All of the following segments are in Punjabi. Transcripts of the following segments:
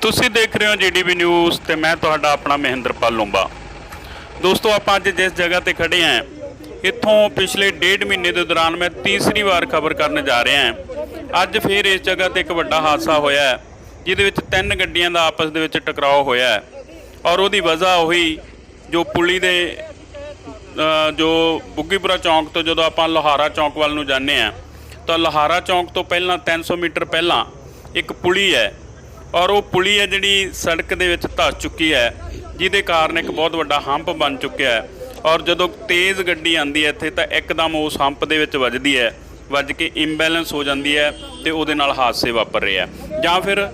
ਤੁਸੀਂ ਦੇਖ ਰਹੇ ਹੋ ਜੀਡੀਬੀ ਨਿਊਜ਼ ਤੇ ਮੈਂ ਤੁਹਾਡਾ ਆਪਣਾ ਮਹਿੰਦਰਪਾਲ ਲੂੰਬਾ। ਦੋਸਤੋ, ਆਪਾਂ ਅੱਜ ਜਿਸ ਜਗ੍ਹਾ ਤੇ ਖੜੇ ਆਂ ਇੱਥੋਂ ਪਿਛਲੇ ਡੇਢ ਮਹੀਨੇ ਦੇ ਦੌਰਾਨ ਮੈਂ ਤੀਸਰੀ ਵਾਰ ਖਬਰ ਕਰਨ ਜਾ ਰਿਹਾ ਹਾਂ। ਅੱਜ ਫੇਰ ਇਸ ਜਗ੍ਹਾ ਤੇ ਇੱਕ ਵੱਡਾ ਹਾਦਸਾ ਹੋਇਆ ਹੈ, ਜਿਹਦੇ ਵਿੱਚ ਤਿੰਨ ਗੱਡੀਆਂ ਦਾ ਆਪਸ ਦੇ ਵਿੱਚ ਟਕਰਾਅ ਹੋਇਆ ਹੈ। ਔਰ ਉਹਦੀ ਵਜ੍ਹਾ ਉਹੀ ਜੋ ਪੁਲੀ ਦੇ ਜੋ ਬੁੱਗੀਪੁਰਾ ਚੌਂਕ ਤੋਂ ਜਦੋਂ ਆਪਾਂ ਲੋਹਾਰਾ ਚੌਂਕ ਵੱਲ ਨੂੰ ਜਾਂਦੇ ਆ ਤਾਂ ਲੋਹਾਰਾ ਚੌਂਕ ਤੋਂ ਪਹਿਲਾਂ 300 ਮੀਟਰ ਪਹਿਲਾਂ ਇੱਕ ਪੁਲੀ ਹੈ ਔਰ ਉਹ ਪੁਲੀ ਹੈ ਜਿਹੜੀ ਸੜਕ ਦੇ ਵਿੱਚ ਧੱਸ ਚੁੱਕੀ ਹੈ, ਜਿਹਦੇ ਕਾਰਨ ਇੱਕ ਬਹੁਤ ਵੱਡਾ ਹੰਪ ਬਣ ਚੁੱਕਿਆ ਹੈ। ਔਰ ਜਦੋਂ ਤੇਜ਼ ਗੱਡੀ ਆਂਦੀ ਹੈ ਇੱਥੇ ਤਾਂ ਇੱਕਦਮ ਉਸ ਹੰਪ ਦੇ ਵਿੱਚ ਵੱਜਦੀ ਹੈ, ਵੱਜ ਕੇ ਇੰਬੈਲੈਂਸ ਹੋ ਜਾਂਦੀ ਹੈ ਤੇ ਉਹਦੇ ਨਾਲ ਹਾਦਸੇ ਵਾਪਰ ਰਹੇ ਆ ਜਾਂ ਫਿਰ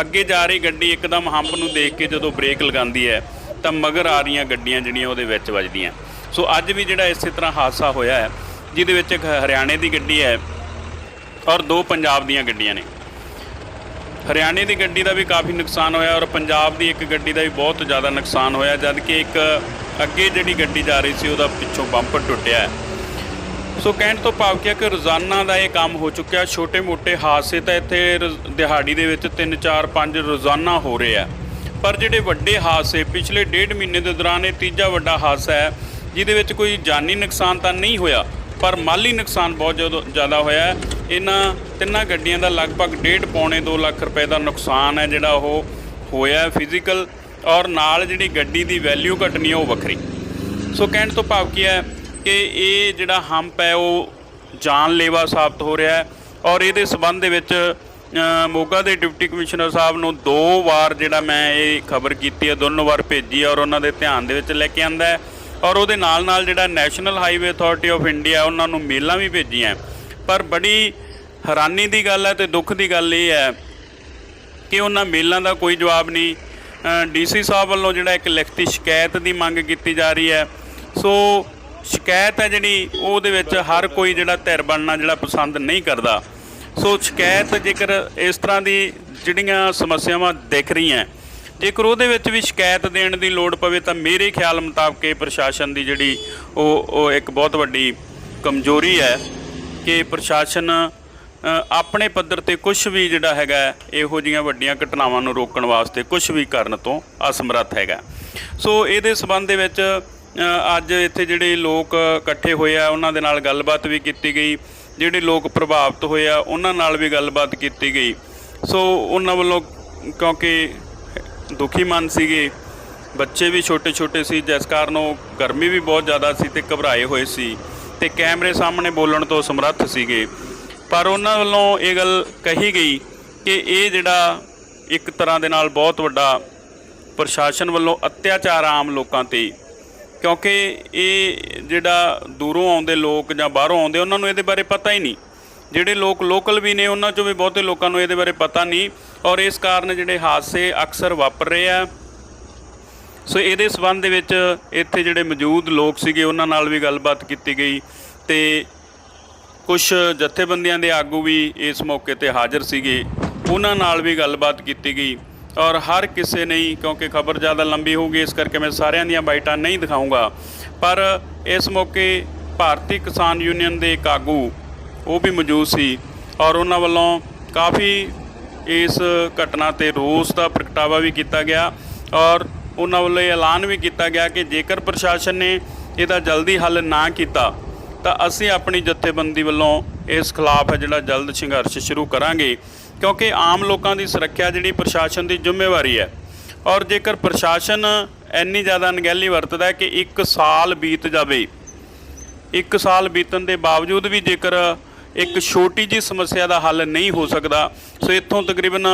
ਅੱਗੇ ਜਾ ਰਹੀ ਗੱਡੀ ਇੱਕਦਮ ਹੰਪ ਨੂੰ ਦੇਖ ਕੇ ਜਦੋਂ ਬ੍ਰੇਕ ਲਗਾਉਂਦੀ ਹੈ, ਤਾਂ ਮਗਰ ਆ ਰਹੀਆਂ ਗੱਡੀਆਂ ਜਿਹੜੀਆਂ ਉਹਦੇ ਵਿੱਚ ਵੱਜਦੀਆਂ ਸੋ ਅੱਜ ਵੀ ਜਿਹੜਾ ਇਸੇ ਤਰ੍ਹਾਂ ਹਾਦਸਾ ਹੋਇਆ ਹੈ, ਜਿਹਦੇ ਵਿੱਚ ਇੱਕ ਹਰਿਆਣੇ ਦੀ ਗੱਡੀ ਹੈ ਔਰ ਦੋ ਪੰਜਾਬ ਦੀਆਂ ਗੱਡੀਆਂ ਨੇ। ਹਰਿਆਣੇ ਦੀ ਗੱਡੀ ਦਾ ਵੀ ਕਾਫੀ ਨੁਕਸਾਨ ਹੋਇਆ ਔਰ ਪੰਜਾਬ ਦੀ ਇੱਕ ਗੱਡੀ ਦਾ ਵੀ ਬਹੁਤ ਜ਼ਿਆਦਾ ਨੁਕਸਾਨ ਹੋਇਆ ਜਦ ਕਿ ਇੱਕ ਅੱਗੇ ਜਿਹੜੀ ਗੱਡੀ ਜਾ ਰਹੀ ਸੀ ਉਹਦਾ ਪਿੱਛੋਂ ਬੰਪਰ ਟੁੱਟਿਆ ਸੋ ਕਹਿਣ ਤੋਂ ਭਾਵ ਕੀ ਕਿ ਰੋਜ਼ਾਨਾ ਦਾ ਇਹ ਕੰਮ ਹੋ ਚੁੱਕਿਆ, ਛੋਟੇ-ਮੋਟੇ ਹਾਦਸੇ ਤਾਂ ਇੱਥੇ ਰੋਜ਼- ਦਿਹਾੜੀ ਦੇ ਵਿੱਚ 3 4 5 ਰੋਜ਼ਾਨਾ ਹੋ ਰਹੇ ਆ। ਪਰ ਜਿਹੜੇ ਵੱਡੇ ਹਾਦਸੇ, ਪਿਛਲੇ ਡੇਢ ਮਹੀਨੇ ਦੇ ਦੌਰਾਨ ਇਹ ਤੀਜਾ ਵੱਡਾ ਹਾਦਸਾ ਹੈ, ਜਿਹਦੇ ਵਿੱਚ ਕੋਈ ਜਾਨੀ ਨੁਕਸਾਨ ਤਾਂ ਨਹੀਂ ਹੋਇਆ, ਪਰ ਮਾਲੀ ਨੁਕਸਾਨ ਬਹੁਤ ਜ਼ਿਆਦਾ- ਹੋਇਆ ਇਹਨਾਂ ਤਿੰਨਾਂ ਗੱਡੀਆਂ ਦਾ ਲਗਭਗ 1.5 ਪੌਣੇ 2 ਲੱਖ ਰੁਪਏ ਦਾ ਨੁਕਸਾਨ ਹੈ ਜਿਹੜਾ ਉਹ ਹੋਇਆ ਫਿਜ਼ੀਕਲ ਔਰ ਨਾਲ ਜਿਹੜੀ ਗੱਡੀ ਦੀ ਵੈਲਿਊ ਘਟਣੀ ਉਹ ਵੱਖਰੀ। ਸੋ ਕਹਿਣ ਤੋਂ ਭਾਵ ਕੀ ਹੈ ਕਿ ਇਹ ਜਿਹੜਾ ਹੰਪ ਹੈ ਉਹ ਜਾਨਲੇਵਾ ਸਾਬਤ ਹੋ ਰਿਹਾ ਹੈ ਔਰ ਇਹਦੇ ਸਬੰਧ ਦੇ ਵਿੱਚ ਮੋਗਾ ਦੇ ਡਿਪਟੀ ਕਮਿਸ਼ਨਰ ਸਾਹਿਬ ਨੂੰ ਦੋ ਵਾਰ ਜਿਹੜਾ ਮੈਂ ਇਹ ਖਬਰ ਕੀਤੀ ਹੈ, ਦੋਨੋਂ ਵਾਰ ਭੇਜੀ ਔਰ ਉਹਨਾਂ ਦੇ ਧਿਆਨ ਦੇ ਵਿੱਚ ਲੈ ਕੇ ਆਂਦਾ ਹੈ। ਔਰ ਉਹਦੇ ਨਾਲ ਨਾਲ ਜਿਹੜਾ national highway authority of India ਉਹਨਾਂ ਨੂੰ ਮੇਲਾਂ ਵੀ ਭੇਜੀਆਂ ਪਰ ਬੜੀ ਹੈਰਾਨੀ ਦੀ ਗੱਲ ਹੈ ਤੇ ਦੁੱਖ ਦੀ ਗੱਲ ਇਹ ਹੈ ਕਿ ਉਹਨਾਂ ਮੇਲਾਂ ਦਾ ਕੋਈ ਜਵਾਬ ਨਹੀਂ। ਡੀਸੀ ਸਾਹਿਬ ਵੱਲੋਂ ਜਿਹੜਾ ਇੱਕ ਲਿਖਤੀ ਸ਼ਿਕਾਇਤ ਦੀ ਮੰਗ ਕੀਤੀ ਜਾ ਰਹੀ ਹੈ। ਸੋ ਸ਼ਿਕਾਇਤ ਹੈ ਜਿਹੜੀ, ਉਹਦੇ ਵਿੱਚ ਹਰ ਕੋਈ ਜਿਹੜਾ ਧਿਰ ਬਣਨਾ ਜਿਹੜਾ ਪਸੰਦ ਨਹੀਂ ਕਰਦਾ। ਸੋ ਸ਼ਿਕਾਇਤ ਜੇਕਰ ਇਸ ਤਰ੍ਹਾਂ ਦੀ ਜਿਹੜੀਆਂ ਸਮੱਸਿਆਵਾਂ ਦਿਖ ਰਹੀਆਂ, ਜੇਕਰ ਉਹਦੇ ਵਿੱਚ ਵੀ ਸ਼ਿਕਾਇਤ ਦੇਣ ਦੀ ਲੋੜ ਪਵੇ ਤਾਂ ਮੇਰੇ ਖਿਆਲ ਮੁਤਾਬਕ ਇਹ ਪ੍ਰਸ਼ਾਸਨ ਦੀ ਜਿਹੜੀ ਉਹ ਉਹ ਇੱਕ ਬਹੁਤ ਵੱਡੀ ਕਮਜ਼ੋਰੀ ਹੈ। ਕਿ ਪ੍ਰਸ਼ਾਸਨ ਆਪਣੇ ਪੱਧਰ ਤੇ ਕੁਝ ਵੀ ਜਿਹੜਾ ਹੈਗਾ, ਇਹੋ ਜੀਆਂ ਵੱਡੀਆਂ ਘਟਨਾਵਾਂ ਨੂੰ ਰੋਕਣ ਵਾਸਤੇ ਕੁਝ ਵੀ ਕਰਨ ਤੋਂ ਅਸਮਰੱਥ ਹੈਗਾ। ਸੋ ਇਹਦੇ ਸਬੰਧ ਦੇ ਵਿੱਚ ਅੱਜ ਇੱਥੇ ਜਿਹੜੇ ਲੋਕ ਇਕੱਠੇ ਹੋਏ ਆ, ਉਹਨਾਂ ਦੇ ਨਾਲ ਗੱਲਬਾਤ ਵੀ ਕੀਤੀ ਗਈ। ਜਿਹੜੇ ਲੋਕ ਪ੍ਰਭਾਵਿਤ ਹੋਏ ਆ, ਉਹਨਾਂ ਨਾਲ ਵੀ ਗੱਲਬਾਤ ਕੀਤੀ ਗਈ। ਸੋ ਉਹਨਾਂ ਵੱਲੋਂ ਕਿਉਂਕਿ ਦੁਖੀ ਮਨ ਸੀਗੇ, ਬੱਚੇ ਵੀ ਛੋਟੇ ਛੋਟੇ ਸੀ, ਜਿਸ ਕਾਰਨ ਉਹ ਗਰਮੀ ਵੀ ਬਹੁਤ ਜ਼ਿਆਦਾ ਸੀ ਤੇ ਘਬਰਾਏ ਹੋਏ ਸੀ। ਤੇ ਕੈਮਰੇ ਸਾਹਮਣੇ ਬੋਲਣ ਤੋਂ ਸਮਰੱਥ ਸੀਗੇ। ਪਰ ਉਹਨਾਂ ਵੱਲੋਂ ਇਹ ਗੱਲ ਕਹੀ ਗਈ ਕਿ ਇਹ ਜਿਹੜਾ ਇੱਕ ਤਰ੍ਹਾਂ ਦੇ ਨਾਲ ਬਹੁਤ ਵੱਡਾ ਪ੍ਰਸ਼ਾਸਨ ਵੱਲੋਂ ਅਤਿਆਚਾਰ ਆਮ ਲੋਕਾਂ ਤੇ, ਕਿਉਂਕਿ ਇਹ ਜਿਹੜਾ ਦੂਰੋਂ ਆਉਂਦੇ ਲੋਕ ਜਾਂ ਬਾਹਰੋਂ ਆਉਂਦੇ, ਉਹਨਾਂ ਨੂੰ ਇਹਦੇ ਬਾਰੇ ਪਤਾ ਹੀ ਨਹੀਂ। ਜਿਹੜੇ ਲੋਕ ਲੋਕਲ ਵੀ ਨੇ, ਉਹਨਾਂ ਚੋਂ ਵੀ ਬਹੁਤੇ ਲੋਕਾਂ ਨੂੰ ਇਹਦੇ ਬਾਰੇ ਪਤਾ ਨਹੀਂ। ਔਰ ਇਸ ਕਾਰਨ ਜਿਹੜੇ ਹਾਦਸੇ ਅਕਸਰ ਵਾਪਰ ਰਹੇ ਆ ਸੋ ਇਹਦੇ ਸਬੰਧ ਦੇ ਵਿੱਚ ਇੱਥੇ ਜਿਹੜੇ ਮੌਜੂਦ ਲੋਕ ਸੀਗੇ, ਉਹਨਾਂ ਨਾਲ ਵੀ ਗੱਲਬਾਤ ਕੀਤੀ ਗਈ ਤੇ ਕੁਝ ਜਥੇਬੰਦੀਆਂ ਦੇ ਆਗੂ ਵੀ ਇਸ ਮੌਕੇ ਤੇ ਹਾਜ਼ਰ ਸੀਗੇ। ਉਹਨਾਂ ਨਾਲ ਵੀ ਗੱਲਬਾਤ ਕੀਤੀ ਗਈ ਔਰ ਹਰ ਕਿਸੇ ਨਹੀਂ ਕਿਉਂਕਿ ਖਬਰ ਜ਼ਿਆਦਾ ਲੰਬੀ ਹੋਊਗੀ, ਇਸ ਕਰਕੇ ਮੈਂ ਸਾਰਿਆਂ ਦੀਆਂ ਬਾਈਟਾਂ ਨਹੀਂ ਦਿਖਾਊਂਗਾ। ਪਰ ਇਸ ਮੌਕੇ ਭਾਰਤੀ ਕਿਸਾਨ ਯੂਨੀਅਨ ਦੇ ਇੱਕ ਆਗੂ, ਉਹ ਵੀ ਮੌਜੂਦ ਸੀ ਔਰ ਉਹਨਾਂ ਵੱਲੋਂ ਕਾਫੀ ਇਸ ਘਟਨਾ ਤੇ ਰੋਸ ਦਾ ਪ੍ਰਗਟਾਵਾ ਵੀ ਕੀਤਾ ਗਿਆ ਔਰ ਉਹਨਾਂ ਵੱਲੋਂ ਇਹ ਐਲਾਨ ਵੀ ਕੀਤਾ ਗਿਆ ਕਿ ਜੇਕਰ ਪ੍ਰਸ਼ਾਸਨ ਨੇ ਇਹਦਾ ਜਲਦੀ ਹੱਲ ਨਾ ਕੀਤਾ, ਤਾਂ ਅਸੀਂ ਆਪਣੀ ਜਥੇਬੰਦੀ ਵੱਲੋਂ ਇਸ ਖਿਲਾਫ ਹੈ ਜਿਹੜਾ ਜਲਦ ਸੰਘਰਸ਼ ਸ਼ੁਰੂ ਕਰਾਂਗੇ, ਕਿਉਂਕਿ ਆਮ ਲੋਕਾਂ ਦੀ ਸੁਰੱਖਿਆ ਜਿਹੜੀ ਪ੍ਰਸ਼ਾਸਨ ਦੀ ਜ਼ਿੰਮੇਵਾਰੀ ਹੈ। ਔਰ ਜੇਕਰ ਪ੍ਰਸ਼ਾਸਨ ਇੰਨੀ ਜ਼ਿਆਦਾ ਅਣਗਹਿਲੀ ਵਰਤਦਾ ਹੈ ਕਿ 1 ਸਾਲ ਬੀਤ ਜਾਵੇ, ਇੱਕ ਸਾਲ ਬੀਤਣ ਦੇ ਬਾਵਜੂਦ ਵੀ ਜੇਕਰ ਇੱਕ ਛੋਟੀ ਜੀ ਸਮੱਸਿਆ ਦਾ ਹੱਲ ਨਹੀਂ ਹੋ ਸਕਦਾ, ਸੋ ਇੱਥੋਂ ਤਕਰੀਬਨ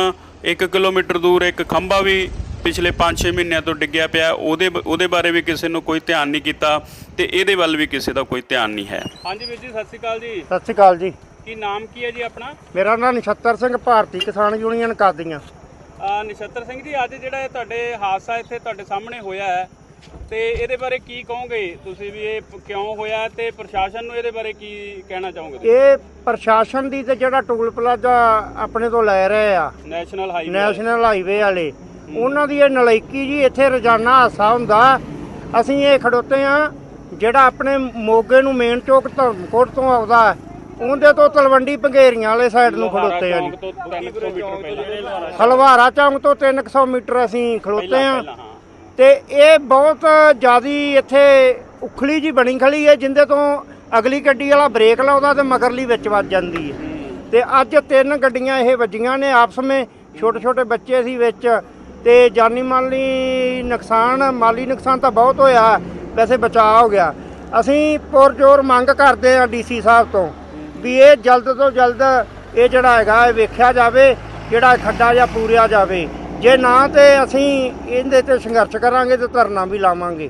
1 ਕਿਲੋਮੀਟਰ ਦੂਰ ਇੱਕ ਖੰਭਾ ਵੀ ਪਿਛਲੇ 5-6 ਮਹੀਨਿਆਂ ਤੋਂ ਡਿੱਗਿਆ ਪਿਆ। ਉਹਦੇ ਉਹਦੇ ਬਾਰੇ ਵੀ ਕਿਸੇ ਨੂੰ ਕੋਈ ਧਿਆਨ ਨਹੀਂ ਕੀਤਾ ਤੇ ਇਹਦੇ ਵੱਲ ਵੀ ਕਿਸੇ ਦਾ ਕੋਈ ਧਿਆਨ ਨਹੀਂ ਹੈ। ਹਾਂਜੀ ਵੀਰ ਜੀ ਸਤਿ ਸ਼੍ਰੀ ਅਕਾਲ ਜੀ। ਸਤਿ ਸ਼੍ਰੀ ਅਕਾਲ ਜੀ। ਕੀ ਨਾਮ ਕੀ ਹੈ ਜੀ ਆਪਣਾ? ਮੇਰਾ ਨਾਮ ਨਛੱਤਰ ਸਿੰਘ ਭਾਰਤੀ ਕਿਸਾਨ ਯੂਨੀਅਨ ਕਾਦੀਆਂ। ਨਿਸ਼ਤਰ ਸਿੰਘ ਜੀ ਅੱਜ ਜਿਹੜਾ ਇਹ ਤੁਹਾਡੇ ਹਾਦਸਾ ਇੱਥੇ ਤੁਹਾਡੇ ਸਾਹਮਣੇ ਹੋਇਆ ਹੈ ਤੇ ਇਹਦੇ ਬਾਰੇ ਕੀ ਕਹੋਗੇ? ਤੁਸੀਂ ਵੀ ਇਹ ਕਿਉਂ ਹੋਇਆ ਤੇ ਪ੍ਰਸ਼ਾਸਨ ਨੂੰ ਇਹਦੇ ਬਾਰੇ ਕੀ ਕਹਿਣਾ ਚਾਹੋਗੇ? ਇਹ ਪ੍ਰਸ਼ਾਸਨ ਦੀ ਤੇ ਜਿਹੜਾ ਟੂਲ ਪਲਾਜ਼ਾ ਆਪਣੇ ਤੋਂ ਲੈ ਰਹੇ ਆ ਨੈਸ਼ਨਲ ਹਾਈਵੇ ਨੈਸ਼ਨਲ ਹਾਈਵੇ ਵਾਲੇ ਉਹਨਾਂ ਦੀ ਇਹ ਨਲਾਇਕੀ ਜੀ ਇੱਥੇ ਰੋਜ਼ਾਨਾ ਹਾਸਾ ਹੁੰਦਾ। ਅਸੀਂ ਇਹ ਖੜੋਤੇ ਆ ਜਿਹੜਾ ਆਪਣੇ ਮੋਗੇ ਨੂੰ ਮੇਨ ਚੌਕ ਧਰਮਕੋਟ ਤੋਂ ਆਉਂਦਾ ਉਹਦੇ ਤੋਂ ਤਲਵੰਡੀ ਪੰਘੇਰੀਆਂ ਵਾਲੇ ਸਾਈਡ ਨੂੰ ਖਲੋਤੇ ਆ ਜੀ। ਚੌਂਕ ਤੋਂ 300 ਮੀਟਰ ਪਹਿਲਾਂ। ਹਲਵਾਰਾ ਚੌਂਕ ਤੋਂ 300 ਮੀਟਰ ਅਸੀਂ ਖਲੋਤੇ ਆ ਤੇ ਇਹ ਬਹੁਤ ਜਿਆਦੀ ਇੱਥੇ ਉਖਲੀ ਜੀ ਬਣੀ ਖੜੀ ਹੈ ਜਿੰਦੇ ਤੋਂ ਅਗਲੀ ਗੱਡੀ ਵਾਲਾ ਬ੍ਰੇਕ ਲਾਉਂਦਾ ਤੇ ਮਗਰਲੀ ਵਿੱਚ ਵੱਜ ਜਾਂਦੀ ਹੈ। ਤੇ ਅੱਜ ਤਿੰਨ ਗੱਡੀਆਂ ਇਹ ਵੱਜੀਆਂ ਨੇ ਆਪਸ ਵਿੱਚ ਛੋਟੇ ਛੋਟੇ ਬੱਚੇ ਸੀ ਵਿੱਚ। ਤੇ ਜਾਨੀ ਮਾਲੀ ਨੁਕਸਾਨ ਮਾਲੀ ਨੁਕਸਾਨ ਤਾਂ ਬਹੁਤ ਹੋਇਆ, ਵੈਸੇ ਬਚਾਅ ਹੋ ਗਿਆ। ਅਸੀਂ ਪੁਰਜੋਰ ਮੰਗ ਕਰਦੇ ਆ ਡੀਸੀ ਸਾਹਿਬ ਤੋਂ ਵੀ ਇਹ ਜਲਦ ਤੋਂ ਜਲਦ ਇਹ ਜਿਹੜਾ ਹੈਗਾ, ਇਹ ਵੇਖਿਆ ਜਾਵੇ, ਜਿਹੜਾ ਖੱਡਾ ਜਾਂ ਪੂਰਿਆ ਜਾਵੇ। ਜੇ ਨਾ ਤੇ ਅਸੀਂ ਇਹਦੇ ਤੇ ਸੰਘਰਸ਼ ਕਰਾਂਗੇ ਤੇ ਧਰਨਾ ਵੀ ਲਾਵਾਂਗੇ।